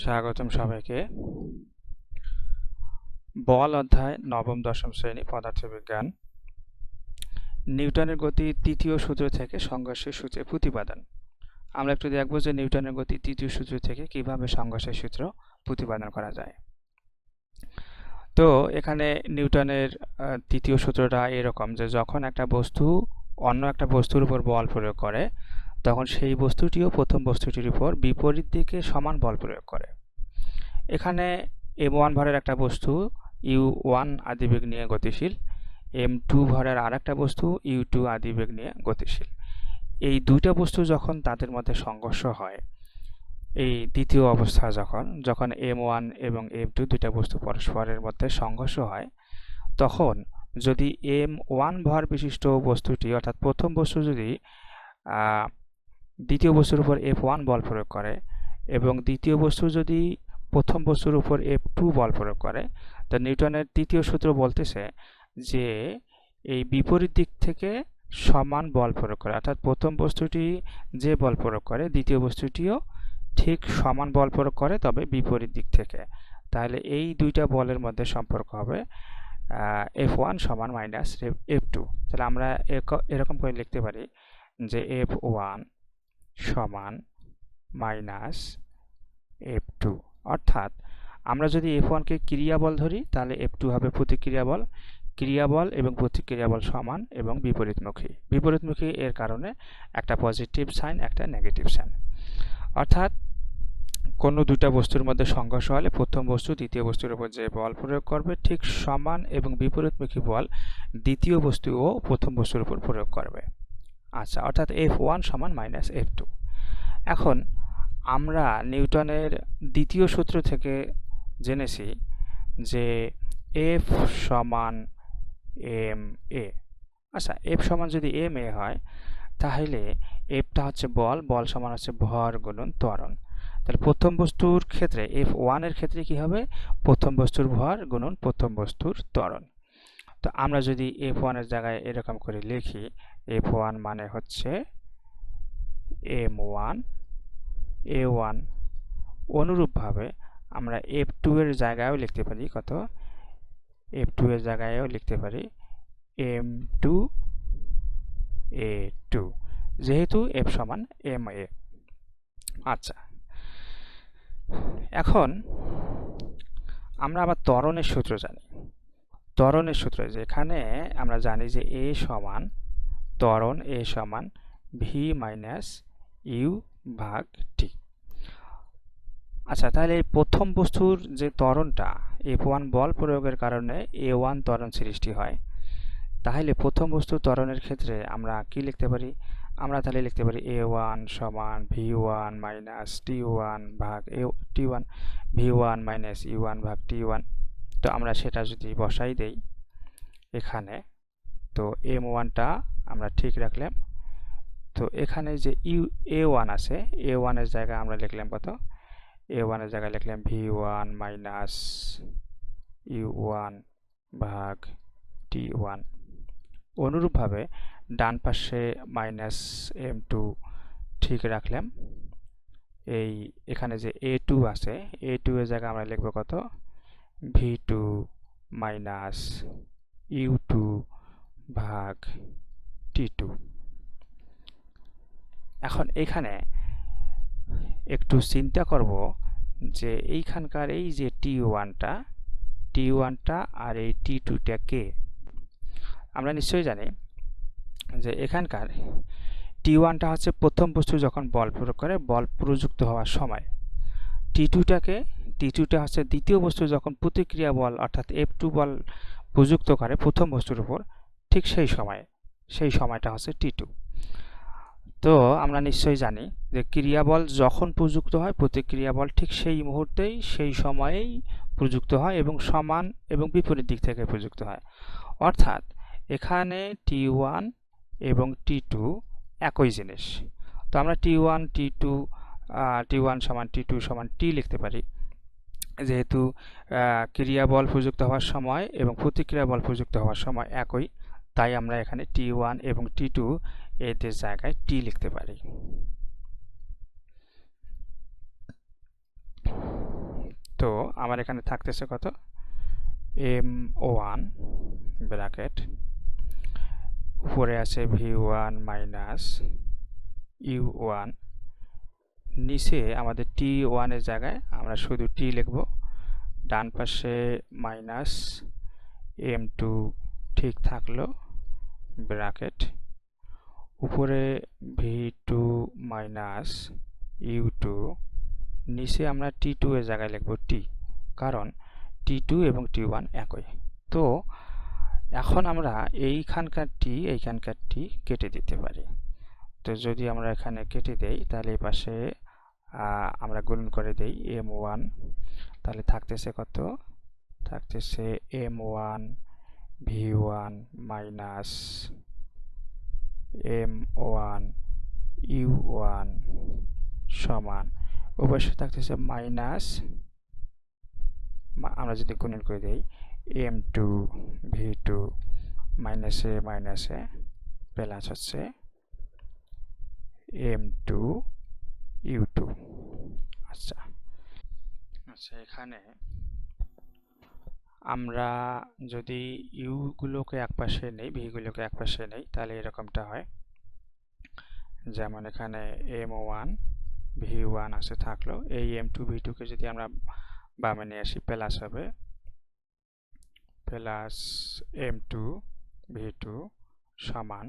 স্বাগতম সবাইকে। বল অধ্যায়, নবম, দশম শ্রেণি পদার্থবিজ্ঞান। নিউটনের গতি তৃতীয় সূত্র থেকে সংঘর্ষের সূত্রে প্রতিপাদন। আমরা একটু দেখব যে নিউটনের গতি তৃতীয় সূত্র থেকে কীভাবে সংঘর্ষের সূত্র প্রতিপাদন করা যায়। তো, এখানে নিউটনের তৃতীয় সূত্রটা এরকম যে যখন একটা বস্তু অন্য একটা বস্তুর উপর বল প্রয়োগ করে তখন সেই বস্তুটিও প্রথম বস্তুটির উপর বিপরীত দিকে সমান বল প্রয়োগ করে। এখানে এম ওয়ান ভরের একটা বস্তু ইউ ওয়ান আদিবেগ নিয়ে গতিশীল। এম টু ভরের আর একটা বস্তু ইউ টু আদিবেগ নিয়ে গতিশীল। এই দুইটা বস্তু যখন তাদের মধ্যে সংঘর্ষ হয়, এই দ্বিতীয় অবস্থা যখন যখন এম ওয়ান এবং এম টু দুইটা বস্তু পরস্পরের মধ্যে সংঘর্ষ হয়, তখন যদি এম ওয়ান ভর বিশিষ্ট বস্তুটি, অর্থাৎ প্রথম বস্তু যদি দ্বিতীয় বস্তুর উপর এফ ওয়ান বল প্রয়োগ করে এবং দ্বিতীয় বস্তু যদি প্রথম বস্তুর উপর এফ টু বল প্রয়োগ করে, তো নিউটনের তৃতীয় সূত্র বলতেছে যে এই বিপরীত দিক থেকে সমান বল প্রয়োগ করে, অর্থাৎ প্রথম বস্তুটি যে বল প্রয়োগ করে, দ্বিতীয় বস্তুটিও ঠিক সমান বল প্রয়োগ করে, তবে বিপরীত দিক থেকে। তাহলে এই দুইটা বলের মধ্যে সম্পর্ক হবে এফ ওয়ান সমান মাইনাস এফ টু তাহলে আমরা এরকম করে লিখতে পারি যে এফ ওয়ান সমান মাইনাস এফ টু অর্থাৎ আমরা যদি এফ ওয়ানকে ক্রিয়াবল ধরি, তাহলে এফ টু হবে প্রতিক্রিয়া বল ক্রিয়াবল এবং প্রতিক্রিয়া বল সমান এবং বিপরীতমুখী। বিপরীতমুখী এর কারণে একটা পজিটিভ সাইন একটা নেগেটিভ সাইন অর্থাৎ কোনো দুটা বস্তুর মধ্যে সংঘর্ষ হলে প্রথম বস্তু দ্বিতীয় বস্তুর উপর যে বল প্রয়োগ করবে, ঠিক সমান এবং বিপরীতমুখী বল দ্বিতীয় বস্তু ও প্রথম বস্তুর উপর প্রয়োগ করবে। আচ্ছা অর্থাৎ এফ ওয়ান সমান মাইনাস এফ টু এখন আমরা নিউটনের দ্বিতীয় সূত্র থেকে জেনেছি যে এফ সমান এম এ আচ্ছা এফ সমান যদি এম এ হয়, তাহলে এফটা হচ্ছে বল বল সমান হচ্ছে ভর গুণন ত্বরণ। তাহলে প্রথম বস্তুর ক্ষেত্রে এফ ওয়ানের ক্ষেত্রে কি হবে? প্রথম বস্তুর ভর গুণন প্রথম বস্তুর ত্বরণ। তো আমরা যদি এফ ওয়ানের জায়গায় এরকম করে লিখি এফ ওয়ান মানে হচ্ছে এম ওয়ান এ ওয়ান অনুরূপভাবে আমরা এফ টু এর জায়গায়ও লিখতে পারি, কত? এফ টু এর জায়গায়ও লিখতে পারি এম টু এ টু যেহেতু এফ সমান এম এ আচ্ছা। এখন আমরা আবার ত্বরণের সূত্র জানি। ত্বরণের সূত্র যেখানে আমরা জানি যে এ সমান ত্বরণ এ সমান ভি মাইনাস ইউ ভাগ টি আচ্ছা তাহলে এই প্রথম বস্তুর যে ত্বরণটা এফ ওয়ান বল প্রয়োগের কারণে এ ওয়ান ত্বরণ সৃষ্টি হয়। তাহলে প্রথম বস্তুর ত্বরণের ক্ষেত্রে আমরা কি লিখতে পারি? আমরা তাহলে লিখতে পারি এ ওয়ান সমান V one minus T one ভাগ A T one V one minus U one ভাগ টি ওয়ান তো আমরা সেটা যদি বসাই দেই এখানে, তো এম ওয়ানটা আমরা ঠিক রাখলাম। তো এখানে যে ইউ এ ওয়ান আছে এ ওয়ানের জায়গায় আমরা লিখলাম কত? এ ওয়ানের জায়গায় লিখলাম V one minus U one ভাগ টি ওয়ান অনুরূপভাবে ডান পাশে মাইনাস এম টু ঠিক রাখলাম। এই এখানে যে এ টু আছে এ টু এর জায়গায় আমরা লিখব কত? V two minus U two ভাগ টি টু এখন এখানে একটু চিন্তা করব যে এইখানকার এই যে টি ওয়ানটা টি ওয়ানটা আর এই টি টুটা কে? আমরা নিশ্চয়ই জানি যে এখানকার টি ওয়ানটা হচ্ছে প্রথম বস্তু যখন বল প্রয়োগ করে, বল প্রযুক্ত হওয়ার সময়। টি টুটাকে টি টুটা হচ্ছে দ্বিতীয় বস্তু যখন প্রতিক্রিয়া বল, অর্থাৎ এফ টু বল প্রযুক্ত করে প্রথম বস্তুর উপর, ঠিক সেই সময়ে, সেই সময়টা হচ্ছে টি টু তো আমরা নিশ্চয়ই জানি যে ক্রিয়াবল যখন প্রযুক্ত হয়, প্রতিক্রিয়া বল ঠিক সেই মুহূর্তেই, সেই সময়েই প্রযুক্ত হয় এবং সমান এবং বিপরীত দিক থেকে প্রযুক্ত হয়। অর্থাৎ এখানে টি ওয়ান এবং টি টু একই জিনিস। তো আমরা T one T two T one সমান টি টু সমান টি লিখতে পারি। যেহেতু ক্রিয়া বল প্রযুক্ত হওয়ার সময় এবং প্রতিক্রিয়া বল প্রযুক্ত হওয়ার সময় একই, তাই আমরা এখানে টি ওয়ান এবং টি টু এদের জায়গায় টি লিখতে পারি। তো আমার এখানে থাকতেছে কত? এম ওয়ান ব্র্যাকেট, উপরে আছে V one minus U one নিচে আমাদের টি ওয়ানের জায়গায় আমরা শুধু টি লিখব। ডান পাশে মাইনাস এম টু ঠিক থাকল, ব্র্যাকেট। উপরে V two minus U two নিচে আমরা টি টু এর জায়গায় লিখব টি কারণ টি টু এবং টি ওয়ান একই। তো এখন আমরা এইখানকার টি এইখানকার টি কেটে দিতে পারি। তো যদি আমরা এখানে কেটে দেই, তাহলে এই পাশে আমরা গুণন করে দেই এম ওয়ান তাহলে থাকতেছে কত? থাকতেছে M one V one minus M one U one সমান। অবশ্যই থাকতেছে মাইনাস আমরা যদি গুণন করে দিই এম টু ভি টু মাইনাসে মাইনাসে প্লাস হচ্ছে এম টু ইউ টু আচ্ছা আচ্ছা এখানে আমরা যদি ইউগুলোকে এক পাশে নেই ভিগুলোকে এক পাশে নেই, তাহলে এরকমটা হয়। যেমন এখানে এম ওয়ান ভি ওয়ান আছে থাকল। এই এম টু ভি টুকে যদি আমরা বামে নিয়ে আসি প্লাস হবে। Plus M two V two সমান।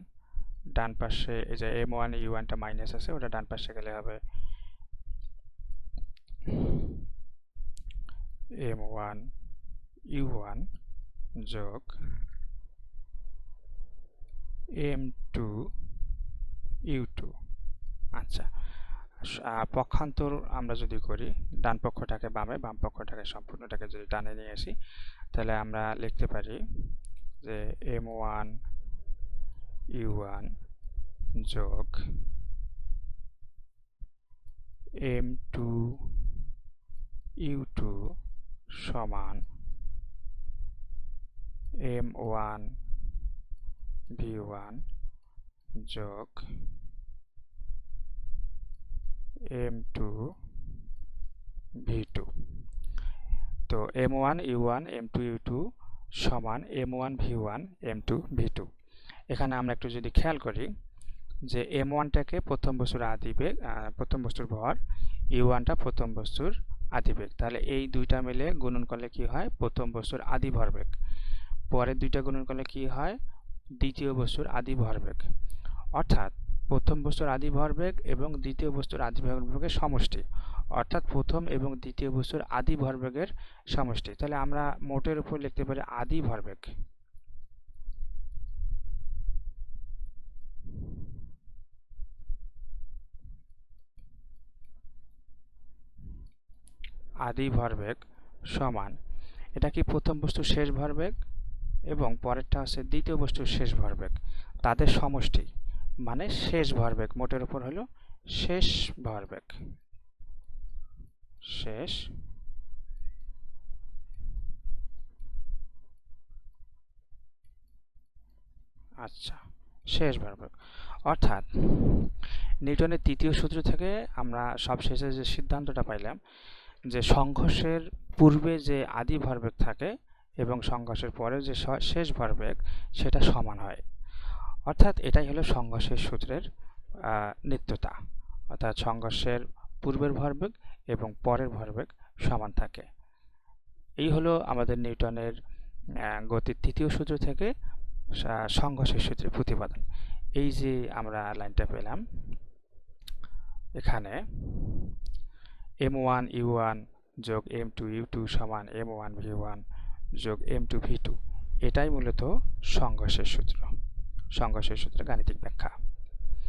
ডান পাশে এই যে এম ওয়ান ইউ ওয়ানটা মাইনাস আছে, ওটা ডান পাশে গেলে হবে এম ওয়ান ইউ ওয়ান যোগ এম টু ইউ টু আচ্ছা পক্ষান্তর আমরা যদি করি, ডান পক্ষটাকে বামে, বাম পক্ষটাকে সম্পূর্ণটাকে যদি ডানে নিয়ে আসি, তাহলে আমরা লিখতে পারি যে এম ওয়ান ইউ ওয়ান যোগ এম টু ইউ টু সমান এম ওয়ান ভি ওয়ান যোগ এম টু ভি টু তো M one U one M two U two সমান M one V one M two V two এখানে আমরা একটু যদি খেয়াল করি যে এম ওয়ানটাকে প্রথম বস্তুর আদিবেগ প্রথম বস্তুর ভর ইউ ওয়ানটা প্রথম বস্তুর আদিবেগ তাহলে এই দুইটা মিলে গুণন করলে কি হয়? প্রথম বস্তুর আদি ভরবেগ পরের দুইটা গুণন করলে কি হয়? দ্বিতীয় বস্তুর আদি ভরবেগ অর্থাৎ প্রথম বস্তুর আদি ভরবেগ এবং দ্বিতীয় বস্তুর আদি ভরবেগের সমষ্টি। অর্থাৎ প্রথম এবং দ্বিতীয় বস্তুর আদি ভরবেগের সমষ্টি। তাহলে আমরা মোটের উপর লিখতে পারি আদি ভরবেগ আদি ভরবেগ সমান। এটা কি প্রথম বস্তুর শেষ ভরবেগ? এবং পরেরটা হচ্ছে দ্বিতীয় বস্তুর শেষ ভরবেগ। তাদের সমষ্টি মানে শেষ ভরবেগ। মোটের উপর হলো শেষ ভরবেগ। শেষ আচ্ছা শেষ ভরবেগ। অর্থাৎ নিউটনের তৃতীয় সূত্র থেকে আমরা সবশেষে যে সিদ্ধান্তটা পাইলাম যে সংঘর্ষের পূর্বে যে আদি ভরবেগ থাকে এবং সংঘর্ষের পরে যে শেষ ভরবেগ, সেটা সমান হয়। অর্থাৎ এটাই হলো সংঘর্ষের সূত্রের নিত্যতা। অর্থাৎ সংঘর্ষের পূর্বের ভরবেগ এবং পরের ভরবেগ সমান থাকে। এই হলো আমাদের নিউটনের গতির তৃতীয় সূত্র থেকে সংঘর্ষের সূত্রের প্রতিপাদন। এই যে আমরা লাইনটা পেলাম, এখানে এম ওয়ান ইউ ওয়ান যোগ এম টু ইউ টু সমান এম ওয়ান ভি ওয়ান যোগ এম টু ভি টু এটাই মূলত সংঘর্ষের সূত্র। সংঘর্ষের সূত্রের গাণিতিক ব্যাখ্যা।